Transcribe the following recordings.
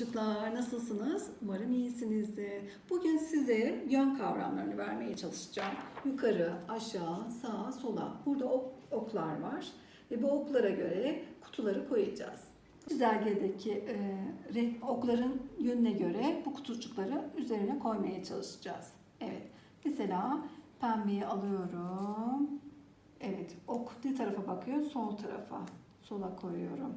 çocuklar nasılsınız? Umarım iyisinizdir. Bugün size yön kavramlarını vermeye çalışacağım. Yukarı, aşağı, sağa, sola. Burada ok- oklar var ve bu oklara göre kutuları koyacağız. Çizelgedeki e, okların yönüne göre bu kutucukları üzerine koymaya çalışacağız. Evet. Mesela pembeyi alıyorum. Evet. Ok ne tarafa bakıyor? Sol tarafa. Sola koyuyorum.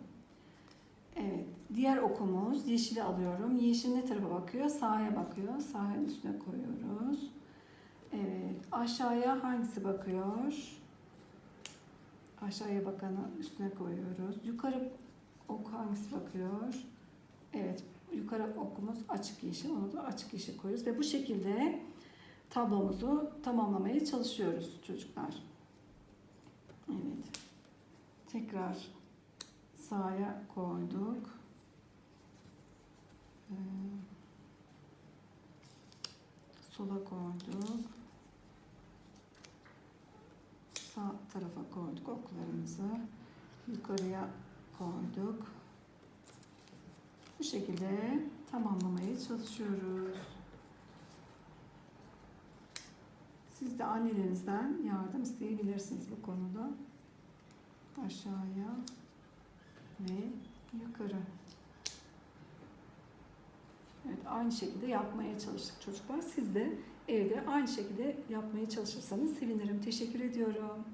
Diğer okumuz yeşili alıyorum. Yeşil ne tarafa bakıyor? Sağa bakıyor. Sağın üstüne koyuyoruz. Evet. Aşağıya hangisi bakıyor? Aşağıya bakanı üstüne koyuyoruz. Yukarı ok hangisi bakıyor? Evet. Yukarı okumuz açık yeşil. Onu da açık yeşil koyuyoruz. Ve bu şekilde tablomuzu tamamlamaya çalışıyoruz çocuklar. Evet. Tekrar sağa koyduk. Sola koyduk. Sağ tarafa koyduk oklarımızı. Yukarıya koyduk. Bu şekilde tamamlamaya çalışıyoruz. Siz de annelerinizden yardım isteyebilirsiniz bu konuda. Aşağıya ve yukarı. Evet, aynı şekilde yapmaya çalıştık çocuklar. De evde aynı şekilde yapmaya çalışırsanız sevinirim. Teşekkür ediyorum.